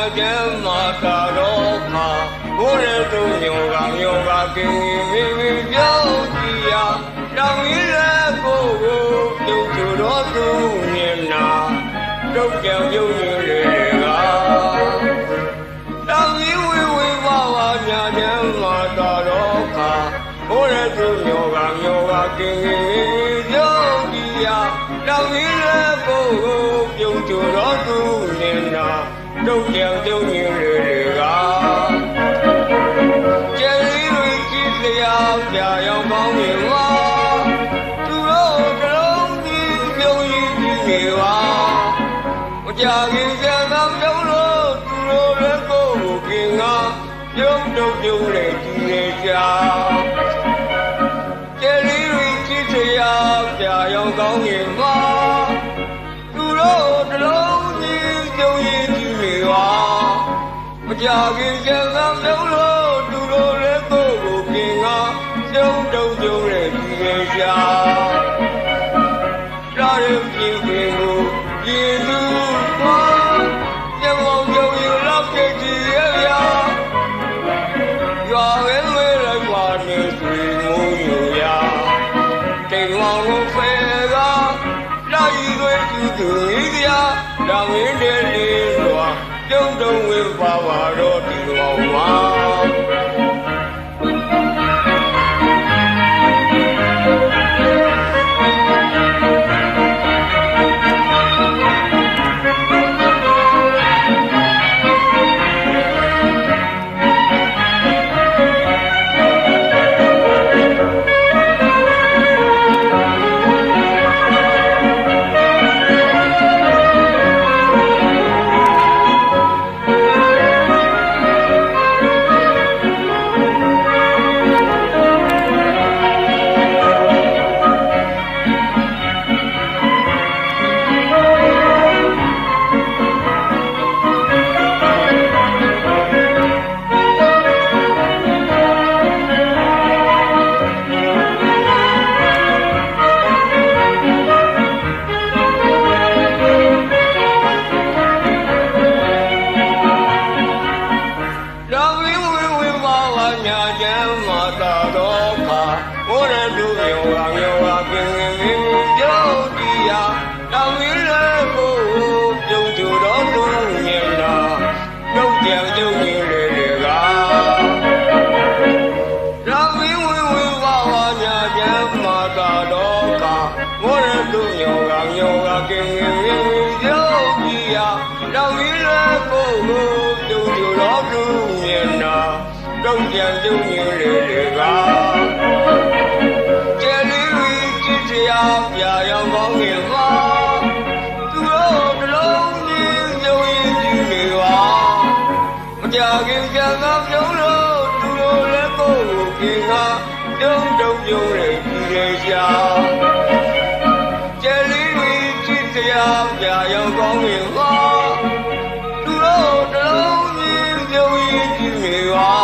မာတာတော့ခါဘုရဲသူညောကညောကကင်းမိမိပြောင်းကြည့်ရတောင်းရည်ကိုကိုပြုတ်သူတော်သူမြင်နာတုတ်ကြောင်ပြုတ်ရည်ကတောင်းရည်ဝေဝေဝဝညာချမ်းမာတာတော့ခါဘုရဲသူညောကညောကကင်းမိမိပြောင်းကြည့်ရတောင်းရည်ကိုကိုပြုတ်သူတော်သူမြင်နာ တုတ်ကြောင်ပြုတ်ရည်ကကျယ်ရီတွေကြည့်လျာပြရောက်ကောင်းပြီဝါသူတို့တလုံးကြီးပြုံးရင်ကြည့်နေပါမကြခင်ကျန်သောပြုံးလို့သူတို့လည်းကိုယ်ကိုကင်ကပြုံးတော့ပြုံးလေကြည့်နေကြကျယ်ရီတွေကြည့်လျာပြရောက်ကောင်းပြီဝါ နေပါမကြခင်ကျန်သောပြုံးလို့သူတို့လည်းကိုယ်ကိုကင်ကပြုံးတုံးပြုံးရဲ့ဒီလေရှာရာရပြင်ပင်ကိုရေသူပါညမောင်ပြုံးရလောက်ကြည့်ကြည့်ရဲ့ဗျာရွာဝဲဝဲလိုက်ပါနေဆွေမိုးယူရာတိမ်မောင်ကိုဖဲကလာရီတွေသူသူကြီးဗျာတောင်းရင်းတဲ့လေး စွာပြုံးတုံးဝေပါပါတော့ဒီလောင် ရတုယောဝယောဝ တရားပြရောက်ကောင်းနေပါသူတို့နှလုံးကြီးပြုံးရင်ကြည့်နေပါမကြခင်ကြံသောပြုံးလို့သူတို့လည်းကိုယ်ကိုကင်ကပြုံးတုံပြုံးရည်ကြည့်နေကြကျယ်လီဝီကြည့်တရားပြရောက်ကောင်းနေပါသူတို့နှလုံးကြီးပြုံးရင်ကြည့်နေပါ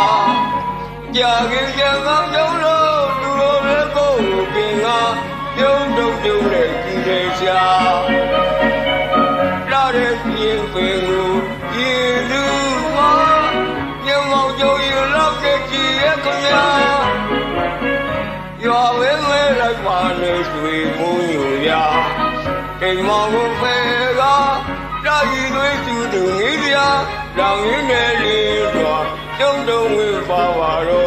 ကြာခင်ကြံသောပြုံး တုံပြုံးရည်ကြည့်နေကြလာတဲ့ပြင်ပင်ကိုရေလူပါညမောင်ကြုံရလောက်တဲ့ကြည်ရဲ့ခမညာရွာဝဲဝဲလိုက်ပါနေဆွေမိုးညူရတိမ်မောင်ကိုဖဲကတာကြီးသွေးကျူသူငေးပြာလောင်ရင်းနဲ့လေးတော့ကျုံတုံဝေပါပါတော့